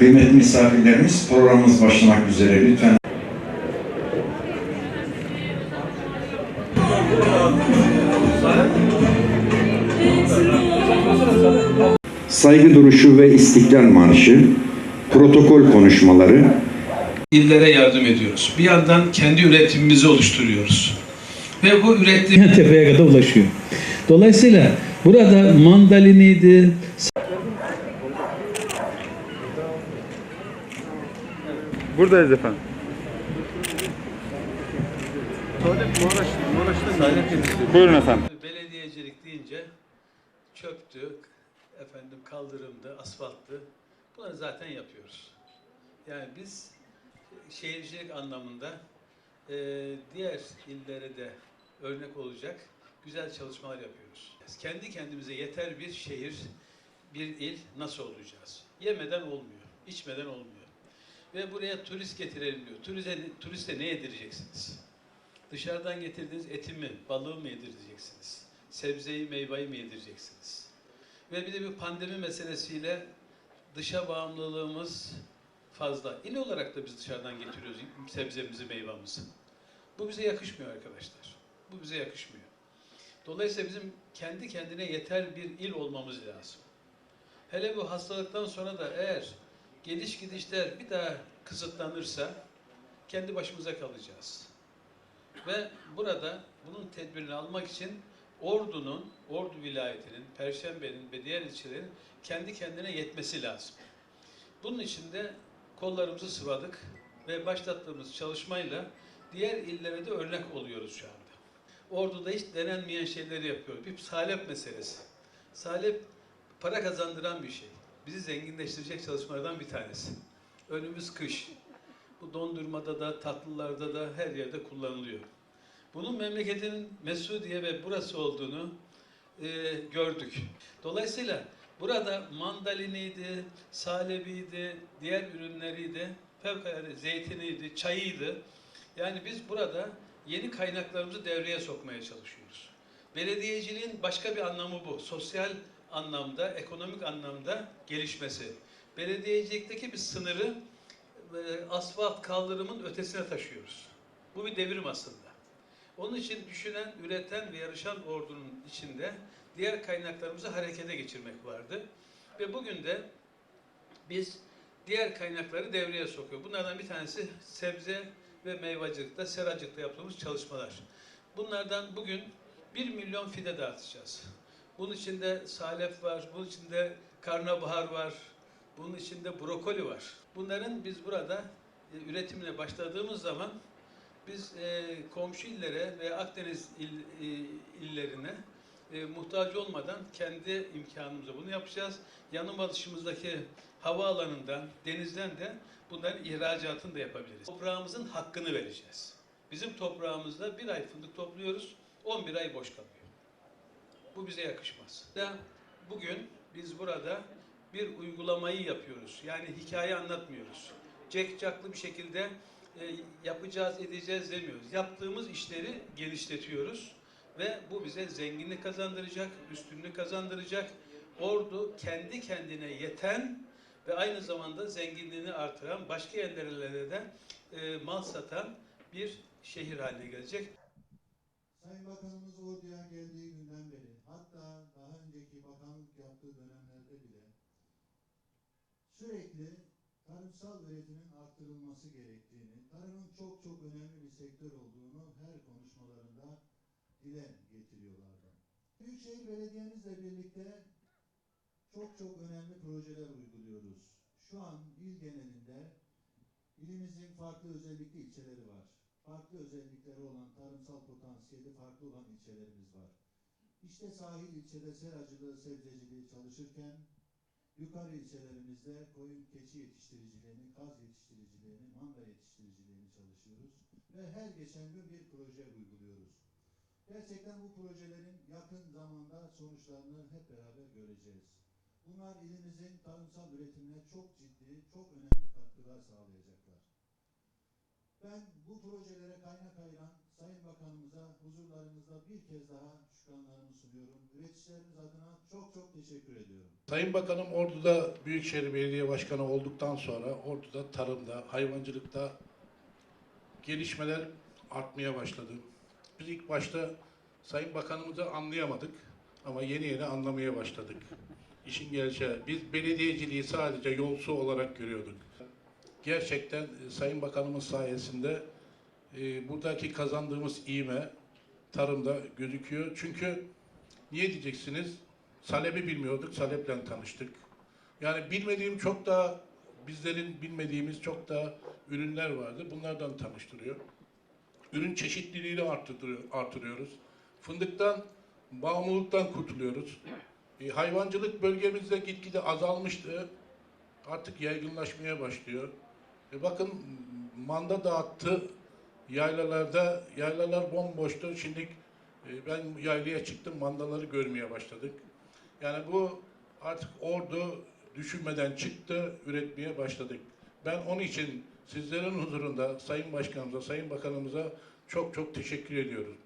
Kıymetli misafirlerimiz programımız başlamak üzere lütfen saygı duruşu ve istiklal marşı, protokol konuşmaları, illere yardım ediyoruz. Bir yandan kendi üretimimizi oluşturuyoruz. Ve bu üretim tepeye kadar ulaşıyor. Dolayısıyla burada mandaliniydi, Buradayız efendim. Buyurun efendim. belediyecilik deyince çöptü, efendim kaldırımdı, asfalttı. Bunları zaten yapıyoruz. Yani biz şehircilik anlamında e, diğer illere de örnek olacak güzel çalışmalar yapıyoruz. Kendi kendimize yeter bir şehir, bir il nasıl olacağız? Yemeden olmuyor, içmeden olmuyor. Ve buraya turist getirelim diyor. Turize, turiste ne yedireceksiniz? Dışarıdan getirdiğiniz eti mi, balığı mı yedireceksiniz? Sebzeyi, meyveyi mi yedireceksiniz? Ve bir de bir pandemi meselesiyle dışa bağımlılığımız fazla. İl olarak da biz dışarıdan getiriyoruz sebzemizi, meyvamızı. Bu bize yakışmıyor arkadaşlar. Bu bize yakışmıyor. Dolayısıyla bizim kendi kendine yeter bir il olmamız lazım. Hele bu hastalıktan sonra da eğer geliş gidişler bir daha kısıtlanırsa kendi başımıza kalacağız. Ve burada bunun tedbirini almak için Ordu'nun, Ordu vilayetinin, Perşembe'nin ve diğer ilçelerin kendi kendine yetmesi lazım. Bunun için de kollarımızı sıvadık ve başlattığımız çalışmayla diğer illere de örnek oluyoruz şu anda. Ordu'da hiç denenmeyen şeyleri yapıyoruz. Bir salep meselesi. Salep para kazandıran bir şey. Bizi zenginleştirecek çalışmalardan bir tanesi. Önümüz kış. Bu dondurmada da, tatlılarda da her yerde kullanılıyor. Bunun memleketin Mesudiye ve burası olduğunu e, gördük. Dolayısıyla burada mandaliniydi, salebiydi, diğer ürünleriydi, fevkalade zeytiniydi, çayıydı. Yani biz burada yeni kaynaklarımızı devreye sokmaya çalışıyoruz. Belediyeciliğin başka bir anlamı bu. Sosyal anlamda, ekonomik anlamda gelişmesi. Belediyecilikteki bir sınırı e, asfalt kaldırımın ötesine taşıyoruz. Bu bir devrim aslında. Onun için düşünen, üreten ve yarışan ordunun içinde diğer kaynaklarımızı harekete geçirmek vardı. Ve bugün de biz diğer kaynakları devreye sokuyor. Bunlardan bir tanesi sebze ve meyvacılıkta, seracılıkta yaptığımız çalışmalar. Bunlardan bugün 1 milyon fide dağıtacağız. Bunun içinde salep var, bunun içinde karnabahar var, bunun içinde brokoli var. Bunların biz burada e, üretimine başladığımız zaman biz e, komşu illere ve Akdeniz il, e, illerine e, muhtaç olmadan kendi imkanımızla bunu yapacağız. Yanı başımızdaki havaalanından, denizden de bunların ihracatını da yapabiliriz. Toprağımızın hakkını vereceğiz. Bizim toprağımızda bir ay fındık topluyoruz, 11 ay boş kalıyor. Bu bize yakışmaz. Bugün biz burada bir uygulamayı yapıyoruz. Yani hikaye anlatmıyoruz. Cekcaklı bir şekilde e, yapacağız, edeceğiz demiyoruz. Yaptığımız işleri genişletiyoruz ve bu bize zenginlik kazandıracak, üstünlük kazandıracak. Ordu kendi kendine yeten ve aynı zamanda zenginliğini artıran, başka yerlere de e, mal satan bir şehir haline gelecek. Sayın Bakanımız orduya geldiği günden sürekli tarımsal üretimin arttırılması gerektiğini, tarımın çok çok önemli bir sektör olduğunu her konuşmalarında dile getiriyorlardı. Büyükşehir Belediye'mizle birlikte çok çok önemli projeler uyguluyoruz. Şu an il genelinde ilimizin farklı özellikli ilçeleri var. Farklı özellikleri olan tarımsal potansiyeli farklı olan ilçelerimiz var. İşte sahil ilçede seracılığı, sebzeciliği çalışırken yukarı ilçelerimizde koyun keçi yetiştiriciliğini, kaz yetiştiriciliğini, manda yetiştiriciliğini çalışıyoruz. Ve her geçen gün bir proje uyguluyoruz. Gerçekten bu projelerin yakın zamanda sonuçlarını hep beraber göreceğiz. Bunlar ilimizin tarımsal üretimine çok ciddi, çok önemli katkılar sağlayacaklar. Ben bu projelere kaynak ayıran Sayın Bakanımıza huzurlarınızda bir kez daha şükranlarımı sunuyorum. Üreticilerimiz adına çok çok teşekkür ediyorum. Sayın Bakanım Ordu'da Büyükşehir Belediye Başkanı olduktan sonra Ordu'da tarımda, hayvancılıkta gelişmeler artmaya başladı. Biz ilk başta Sayın Bakanımızı anlayamadık ama yeni yeni anlamaya başladık. İşin gerçeği biz belediyeciliği sadece yolsu olarak görüyorduk. Gerçekten Sayın Bakanımız sayesinde e, buradaki kazandığımız iğme tarımda gözüküyor. Çünkü niye diyeceksiniz? Salep'i bilmiyorduk, Salep'le tanıştık. Yani bilmediğim çok daha, bizlerin bilmediğimiz çok daha ürünler vardı. Bunlardan tanıştırıyor. Ürün çeşitliliğini arttırıyor, artırıyoruz. Fındıktan, bağımlılıktan kurtuluyoruz. E, hayvancılık bölgemizde gitgide azalmıştı. Artık yaygınlaşmaya başlıyor. E, bakın manda dağıttı yaylalarda. Yaylalar bomboştu. Şimdi e, ben yaylaya çıktım, mandaları görmeye başladık. Yani bu artık ordu düşünmeden çıktı, üretmeye başladık. Ben onun için sizlerin huzurunda Sayın Başkanımıza, Sayın Bakanımıza çok çok teşekkür ediyorum.